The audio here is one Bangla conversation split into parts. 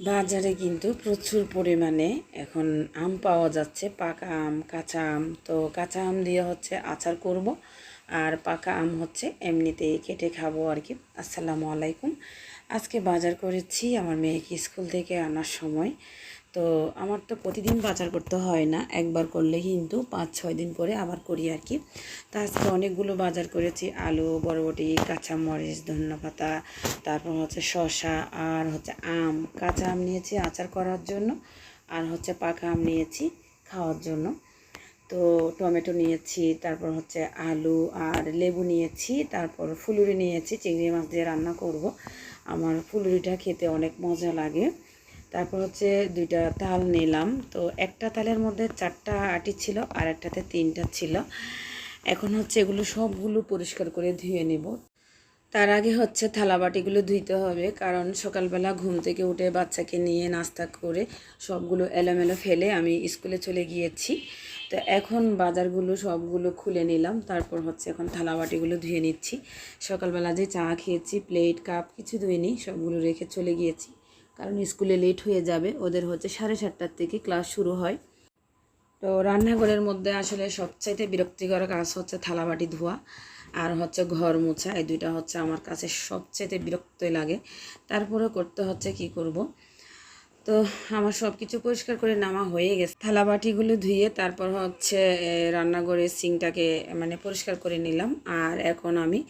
বাজারে কিন্তু প্রচুর পরিমাণে এখন আম পাওয়া যাচ্ছে। পাকা আম, কাঁচা আম। তো কাঁচা আম দিয়ে হচ্ছে আচার করব। আর পাকা আম হচ্ছে এমনিতেই কেটে খাব আর কি। আসসালামু আলাইকুম। আজকে বাজার করেছি আমার মেয়েকে স্কুল থেকে আনার সময়। তো আমার তো প্রতিদিন বাজার করতে হয় না, একবার করলে কিন্তু পাঁচ, ছয় দিন পরে আবার করি আর কি। তা আজকে অনেকগুলো বাজার করেছি, আলু, বরবটি, কাঁচামরিচ, ধন্যপাতা, তারপর হচ্ছে শসা আর হচ্ছে আম। কাঁচা আম নিয়েছি আচার করার জন্য, আর হচ্ছে পাকা আম নিয়েছি খাওয়ার জন্য। তো টমেটো নিয়েছি, তারপর হচ্ছে আলু আর লেবু নিয়েছি, তারপর ফুলুরি নিয়েছি, চিংড়ি মাছ দিয়ে রান্না করব। আমার ফুলুরিটা খেতে অনেক মজা লাগে। তারপর হচ্ছে দুইটা তাল নিলাম। তো একটা তালের মধ্যে চারটা আটি ছিল আর একটাতে তিনটা ছিল। এখন হচ্ছে এগুলো সবগুলো পরিষ্কার করে ধুয়ে নেব। তার আগে হচ্ছে থালা বাটিগুলো ধুইতে হবে, কারণ সকালবেলা ঘুম থেকে উঠে বাচ্চাকে নিয়ে নাস্তা করে সবগুলো এলোমেলো ফেলে আমি স্কুলে চলে গিয়েছি। তো এখন বাজারগুলো সবগুলো খুলে নিলাম, তারপর হচ্ছে এখন থালা বাটিগুলো ধুয়ে নিচ্ছি। সকালবেলা যে চা খেয়েছি, প্লেট, কাপ, কিছু ধুয়ে নিই সবগুলো রেখে চলে গিয়েছি। কারণ স্কুলে লেট হয়ে যাবে। ওদের হচ্ছে সাড়ে সাতটার থেকে ক্লাস শুরু হয়। তো রান্নাঘরের মধ্যে আসলে সবচাইতে বিরক্তিকর কাজ হচ্ছে থালাবাটি ধোয়া আর হচ্ছে ঘর মোছা। এই দুইটা হচ্ছে আমার কাছে সবচাইতে বিরক্তই লাগে। তারপরে করতে হচ্ছে কি করব? তো আমার সব কিছু পরিষ্কার করে নামা হয়ে গেছে। থালাবাটিগুলো ধুয়ে তারপর হচ্ছে রান্নাঘরের সিংটাকে মানে পরিষ্কার করে নিলাম। আর এখন আমি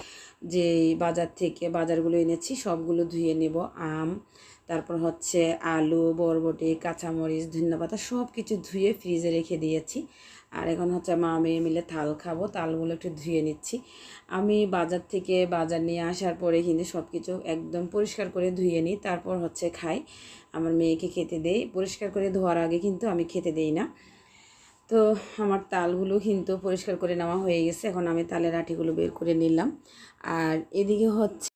যে বাজার থেকে বাজারগুলো এনেছি, সবগুলো ধুয়ে নেব। আম তারপর হচ্ছে আলু, বরবটি, কাঁচামরিচ, ধন্যপাতা সব কিছু ধুয়ে ফ্রিজে রেখে দিয়েছি। আর এখন হচ্ছে মা মেয়ে মিলে থাল খাব, তালগুলো একটু ধুয়ে নিচ্ছি। আমি বাজার থেকে বাজার নিয়ে আসার পরে কিন্তু সব কিছু একদম পরিষ্কার করে ধুয়ে নিই, তারপর হচ্ছে খাই। আমার মেয়েকে খেতে দেই, পরিষ্কার করে ধোয়ার আগে কিন্তু আমি খেতে দেই না। তো আমার তালগুলো কিন্তু পরিষ্কার করে নেওয়া হয়ে গেছে, এখন আমি তালের আটিগুলো বের করে নিলাম। আর এদিকে হচ্ছে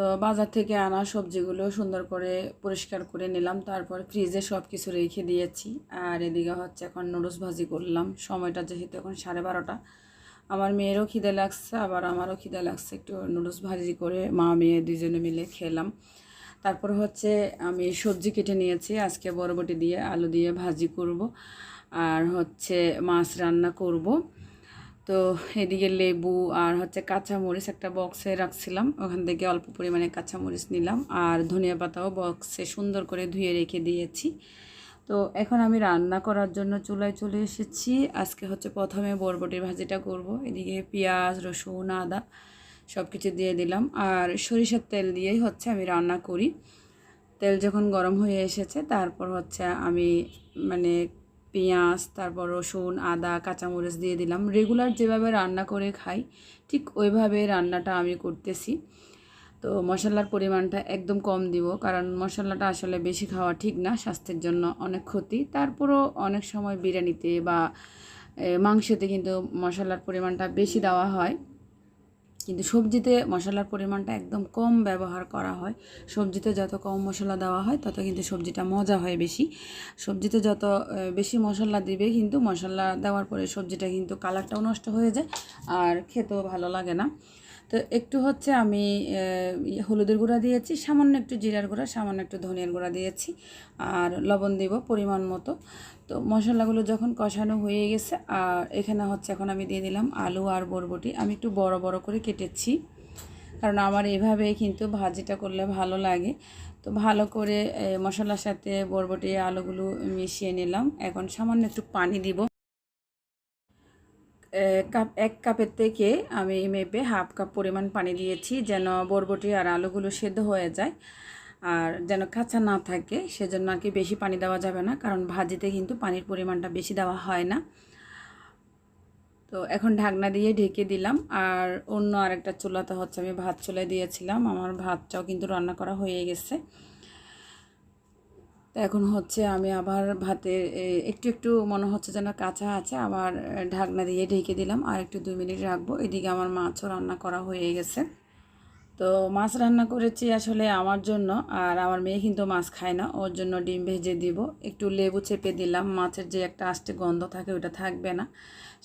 তো বাজার থেকে আনা সবজিগুলো সুন্দর করে পরিষ্কার করে নিলাম, তারপর ফ্রিজে সব কিছু রেখে দিয়েছি। আর এদিকে হচ্ছে এখন নুডলস ভাজি করলাম, সময়টা যেহেতু এখন সাড়ে বারোটা। আমার মেয়েরও খিদে লাগছে, আবার আমারও খিদে লাগছে, একটু নুডলস ভাজি করে মা, মেয়ে দুজনে মিলে খেলাম। তারপর হচ্ছে আমি সবজি কেটে নিয়েছি, আজকে বরবটি দিয়ে, আলু দিয়ে ভাজি করব। আর হচ্ছে মাছ রান্না করব। তো এদিকে লেবু আর হচ্ছে কাঁচামরিচ একটা বক্সে রাখছিলাম। ওখান থেকে অল্প পরিমাণে কাঁচামরিচ নিলাম আর ধনিয়া পাতাও বক্সে সুন্দর করে ধুয়ে রেখে দিয়েছি। তো এখন আমি রান্না করার জন্য চুলায় চলে এসেছি। আজকে হচ্ছে প্রথমে বরবটির ভাজিটা করব। এদিকে পেঁয়াজ, রসুন, আদা সব কিছু দিয়ে দিলাম। আর সরিষার তেল দিয়েই হচ্ছে আমি রান্না করি। তেল যখন গরম হয়ে এসেছে, তারপর হচ্ছে আমি মানে পেঁয়াজ, তারপর রসুন, আদা, কাঁচামরিচ দিয়ে দিলাম। রেগুলার যেভাবে রান্না করে খাই, ঠিক ওইভাবে রান্নাটা আমি করতেছি। তো মশলার পরিমাণটা একদম কম দিব, কারণ মশলাটা আসলে বেশি খাওয়া ঠিক না স্বাস্থ্যের জন্য অনেক ক্ষতি। তারপরও অনেক সময় বিরিয়ানিতে বা মাংসতে কিন্তু মশলার পরিমাণটা বেশি দেওয়া হয়। কিন্তু সবজিতে মশলার পরিমাণটা একদম কম ব্যবহার করা হয়। সবজিতে যত কম মশলা দেওয়া হয়, তত কিন্তু সবজিটা মজা হয় বেশি। সবজিতে যত বেশি মশলা দিবে কিন্তু মশলা দেওয়ার পরে সবজিটা কিন্তু কালারটাও নষ্ট হয়ে যায়, আর খেতেও ভালো লাগে না। তো একটু হচ্ছে আমি হলুদের গুঁড়া দিয়েছি, সামান্য একটু জিরার গুঁড়া, সামান্য একটু ধনিয়ার গুঁড়া দিয়েছি আর লবণ দেব পরিমাণ মতো। তো মশলাগুলো যখন কষানো হয়ে গেছে, আর এখানে হচ্ছে এখন আমি দিয়ে দিলাম আলু আর বরবটি। আমি একটু বড় বড় করে কেটেছি, কারণ আমার এভাবে কিন্তু ভাজিটা করলে ভালো লাগে। তো ভালো করে মশলার সাথে বরবটি, আলুগুলো মিশিয়ে নিলাম। এখন সামান্য একটু পানি দিব। কাপ, এক কাপের থেকে আমি মেপে হাফ কাপ পরিমাণ পানি দিয়েছি যেন বরবটি আর আলুগুলো সেদ্ধ হয়ে যায়। আর যেন কাঁচা না থাকে, সেজন্য আর কি বেশি পানি দেওয়া যাবে না, কারণ ভাজিতে কিন্তু পানির পরিমাণটা বেশি দেওয়া হয় না। তো এখন ঢাকনা দিয়ে ঢেকে দিলাম, আর অন্য আরেকটা চুলাতে হচ্ছে, আমি ভাত চুলায় দিয়েছিলাম, আমার ভাতটাও কিন্তু রান্না করা হয়ে গেছে। তো এখন হচ্ছে আমি আবার ভাতে একটু একটু মনে হচ্ছে যেন কাঁচা আছে, আবার ঢাকনা দিয়ে ঢেকে দিলাম। আর একটু দুই মিনিট রাখব। এদিকে আমার মাছও রান্না করা হয়ে গেছে। তো মাছ রান্না করেছি আসলে আমার জন্য, আর আমার মেয়ে কিন্তু মাছ খায় না। ওর জন্য ডিম ভেজে দিব। একটু লেবু চেপে দিলাম। মাছের যে একটা আষ্টে গন্ধ থাকে ওটা থাকবে না।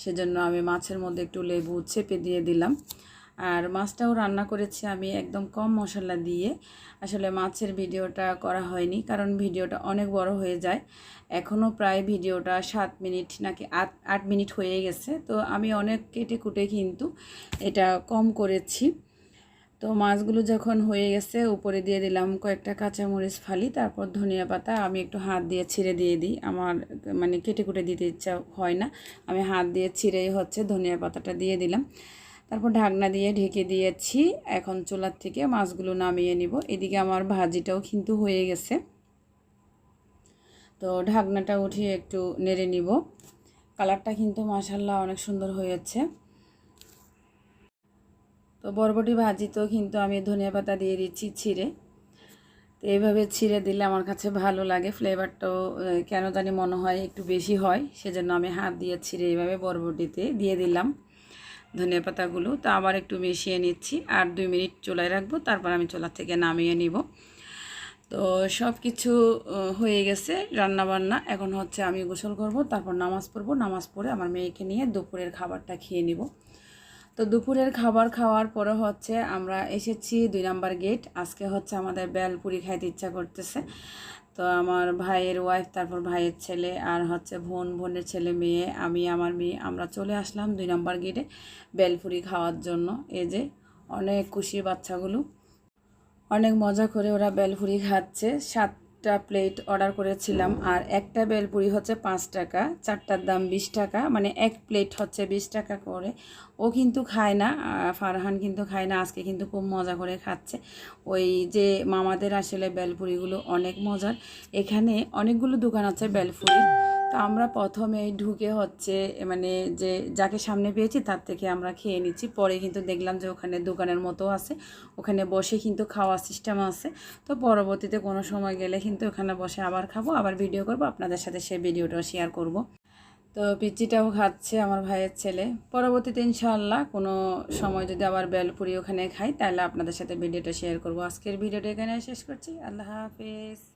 সেজন্য আমি মাছের মধ্যে একটু লেবু চেপে দিয়ে দিলাম। আর মাছটাও রান্না করেছি আমি একদম কম মশলা দিয়ে। আসলে মাছের ভিডিওটা করা হয়নি কারণ ভিডিওটা অনেক বড় হয়ে যায়। এখনও প্রায় ভিডিওটা সাত মিনিট নাকি আট আট মিনিট হয়ে গেছে। তো আমি অনেক কেটে কুটে কিন্তু এটা কম করেছি। তো মাছগুলো যখন হয়ে গেছে উপরে দিয়ে দিলাম কয়েকটা কাঁচামরিচ ফালি, তারপর ধনিয়া পাতা আমি একটু হাত দিয়ে ছিঁড়ে দিয়ে দিই। আমার মানে কেটে কুটে দিতে ইচ্ছা হয় না। আমি হাত দিয়ে ছিঁড়েই হচ্ছে ধনিয়া পাতাটা দিয়ে দিলাম। তারপর ঢাকনা দিয়ে ঢেকে দিয়েছি। এখন চুলার থেকে মাছগুলো নামিয়ে নিব। এদিকে আমার ভাজিটাও কিন্তু হয়ে গেছে। তো ঢাকনাটা উঠিয়ে একটু নেড়ে নিব। কালারটা কিন্তু মাসাল্লাহ অনেক সুন্দর হয়েছে। তো বরবটি ভাজিতেও কিন্তু আমি ধনিয়া পাতা দিয়ে দিচ্ছি ছিঁড়ে। তো এইভাবে ছিঁড়ে দিলে আমার কাছে ভালো লাগে। ফ্লেভারটাও কেন জানি মনে হয় একটু বেশি হয়। সেজন্য আমি হাত দিয়ে ছিঁড়ে এইভাবে বরবটিতে দিয়ে দিলাম। ধনিয়া পাতাগুলো, তো আবার একটু মিশিয়ে নিচ্ছি। আর দুই মিনিট চুলায় রাখব, তারপর আমি চুলার থেকে নামিয়ে নিব। তো সব কিছু হয়ে গেছে রান্না বান্না এখন হচ্ছে আমি গোসল করব, তারপর নামাজ পড়ব। নামাজ পড়ে আমার মেয়েকে নিয়ে দুপুরের খাবারটা খেয়ে নিব। তো দুপুরের খাবার খাওয়ার পরে হচ্ছে আমরা এসেছি দুই নাম্বার গেট। আজকে হচ্ছে আমাদের বেলপুরি খাইতে ইচ্ছা করতেছে। তো আমার ভাইয়ের ওয়াইফ তারপর ভাইয়ের ছেলে আর হচ্ছে বোন, বোনের ছেলে মেয়ে, আমি, আমার মেয়ে, আমরা চলে আসলাম দুই নম্বর গেটে বেলপুরি খাওয়ার জন্য। এ যে অনেক খুশি বাচ্চাগুলো। অনেক মজা করে ওরা বেলফুরি খাচ্ছে। সাতটা প্লেট অর্ডার করেছিলাম, আর একটা বেলপুরি হচ্ছে পাঁচ টাকা, চারটার দাম বিশ টাকা মানে এক প্লেট হচ্ছে বিশ টাকা করে। ও কিন্তু খায় না ফারহান কিন্তু খায় না, আজকে কিন্তু খুব মজা করে খাচ্ছে। ওই যে মামাদের আসলে বেলপুরিগুলো অনেক মজার। এখানে অনেকগুলো দোকান আছে বেলপুরির তো আমরা প্রথমে ঢুকে হচ্ছে মানে যে যাকে সামনে পেয়েছি তার থেকে আমরা খেয়ে নিচ্ছি। পরে কিন্তু দেখলাম যে ওখানে দোকানের মতো আছে, ওখানে বসে কিন্তু খাওয়ার সিস্টেম আছে। তো পরবর্তীতে কোনো সময় গেলে কিন্তু ওখানে বসে আবার খাব, আবার ভিডিও করব, আপনাদের সাথে সেই ভিডিওটাও শেয়ার করব। তো পিচিটাও খাচ্ছে আমার ভাইয়ের ছেলে। পরবর্তীতে ইনশাআল্লাহ কোনো সময় যদি আবার বেলপুরি ওখানে খাই, তাহলে আপনাদের সাথে ভিডিওটা শেয়ার করব। আজকের ভিডিওটা এখানে শেষ করছি। আল্লাহ হাফেজ।